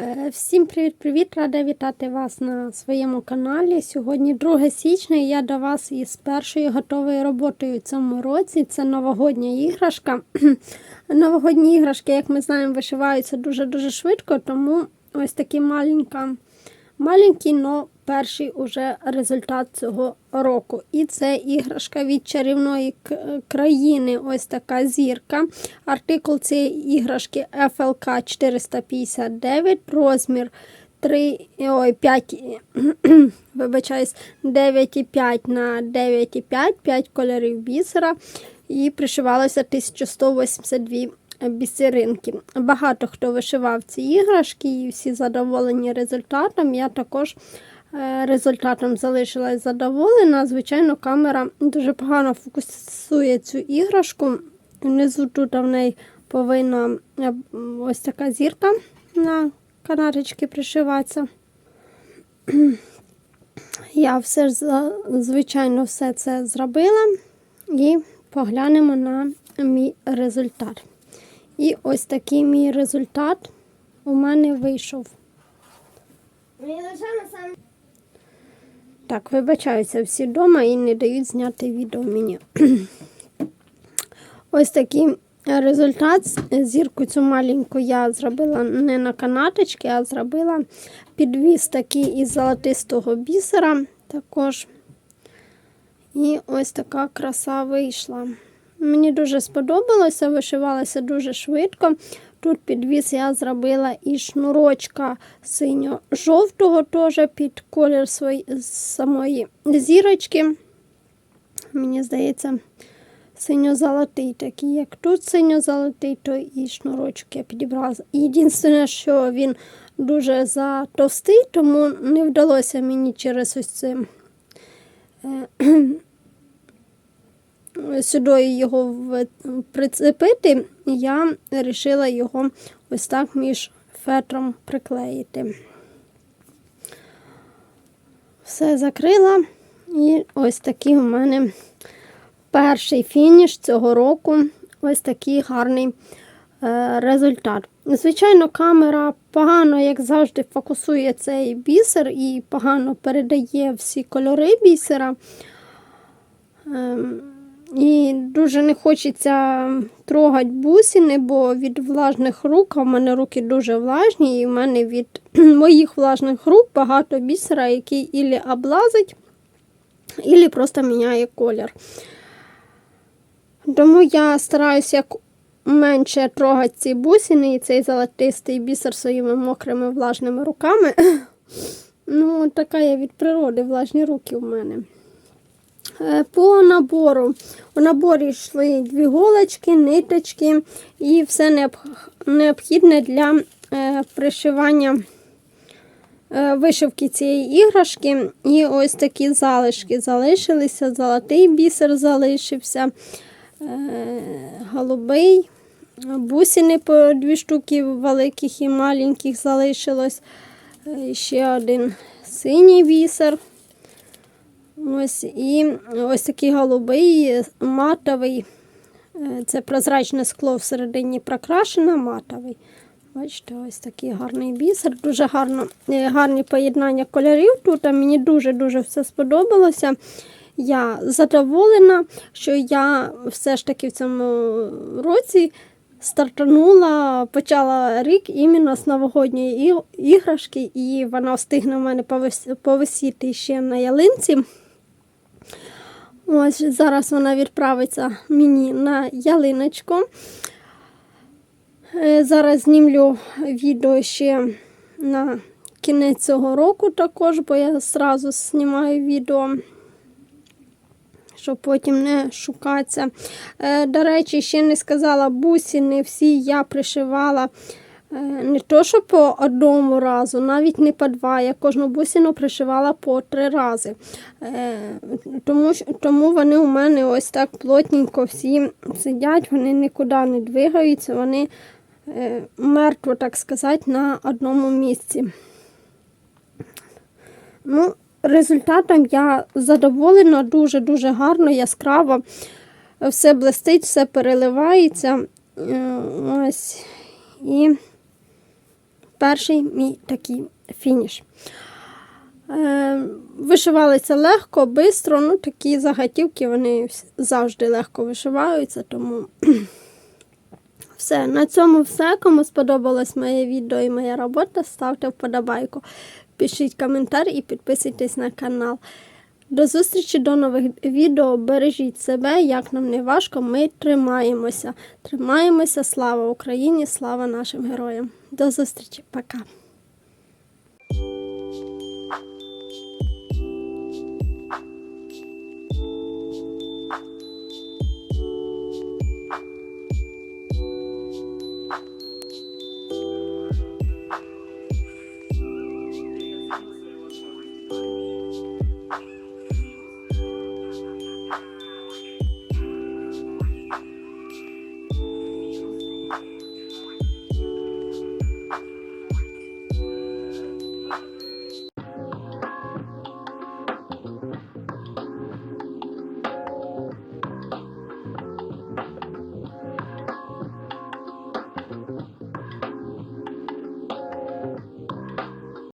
Е, Всім привіт-привіт! Рада вітати вас на своєму каналі. Сьогодні 2 січня і я до вас із першою готовою роботою в цьому році. Це новогодня іграшка. Новогодні іграшки, як ми знаємо, вишиваються дуже-дуже швидко, тому ось така маленька, маленький, но перший уже результат цього року. І це іграшка від чарівної країни, ось така зірка. Артикул цієї іграшки FLK 459, розмір 3, ой, 5, вибачаюсь, 9,5 на 9,5, 5 кольорів бісера. І пришивалося 1182 бісеринки. Багато хто вишивав ці іграшки і всі задоволені результатом. Я також е, результатом залишилась задоволена. Звичайно, камера дуже погано фокусує цю іграшку. Внизу тут в неї повинна е, ось така зірка на канарочки пришиватися. Я все ж, звичайно, все це зробила і поглянемо на мій результат. І ось такий мій результат у мене вийшов. Так, вибачаються всі вдома і не дають зняти відео мені. Ось такий результат. Зірку цю маленьку я зробила не на канаточки, а зробила підвіз такий із золотистого бісера. Також. І ось така краса вийшла. Мені дуже сподобалося, вишивалося дуже швидко. Тут підвіз я зробила і шнурочка синьо-жовтого, теж під колір свої, самої зірочки. Мені здається, синьо-золотий такий. Як тут синьо-золотий, то і шнурочок я підібрала. Єдине, що він дуже затовстий, тому не вдалося мені через ось це сюди його прицепити, я вирішила його ось так між фетром приклеїти. Все закрила, і ось такий у мене перший фініш цього року. Ось такий гарний е, результат. Звичайно, камера погано, як завжди, фокусує цей бісер і погано передає всі кольори бісера. І дуже не хочеться трогати бусини, бо від влажних рук, а в мене руки дуже влажні, і в мене від моїх влажних рук багато бісера, який ілі облазить, ілі просто міняє колір. Тому я стараюся як менше трогати ці бусини і цей золотистий бісер своїми мокрими влажними руками. Ну, така я від природи, влажні руки в мене. Е, По набору. У наборі йшли дві голочки, ниточки і все необхідне для е, пришивання е, вишивки цієї іграшки. І ось такі залишки залишилися. Золотий бісер залишився, голубий, бусини по дві штуки великих і маленьких залишилось. Ще один синій бісер. Ось і ось такий голубий, матовий. Е, Це прозрачне скло всередині прокрашене, матовий. Бачите, ось такий гарний бісер. Дуже гарно, е, гарні поєднання кольорів тут. Мені дуже-дуже все сподобалося. Я задоволена, що я все ж таки в цьому році стартанула, почала рік іменно з новогодньої іграшки, і вона встигне в мене повис- повисіти ще на ялинці. Ось зараз вона відправиться мені на ялиночку. Е, Зараз знімлю відео ще на кінець цього року також, бо я зразу знімаю відео, щоб потім не шукатися. Е, До речі, ще не сказала бусини, всі я пришивала. Е, Не то, що по одному разу, навіть не по два. Я кожну бусину пришивала по три рази. Е, Тому, тому вони у мене ось так плотненько всі сидять, вони нікуди не двигаються, вони е, мертво, так сказати, на одному місці. Ну, результатом я задоволена, дуже-дуже гарно, яскраво. Все блистить, все переливається. Ось. І перший мій такий фініш. Е, вишивалися легко, швидко, ну такі заготівки вони завжди легко вишиваються, тому все. На цьому все. Кому сподобалось моє відео і моя робота, ставте вподобайку, пишіть коментар і підписуйтесь на канал. До зустрічі до нових відео. Бережіть себе, як нам не важко, ми тримаємося. Тримаємося. Слава Україні, слава нашим героям. До зустрічі, пока.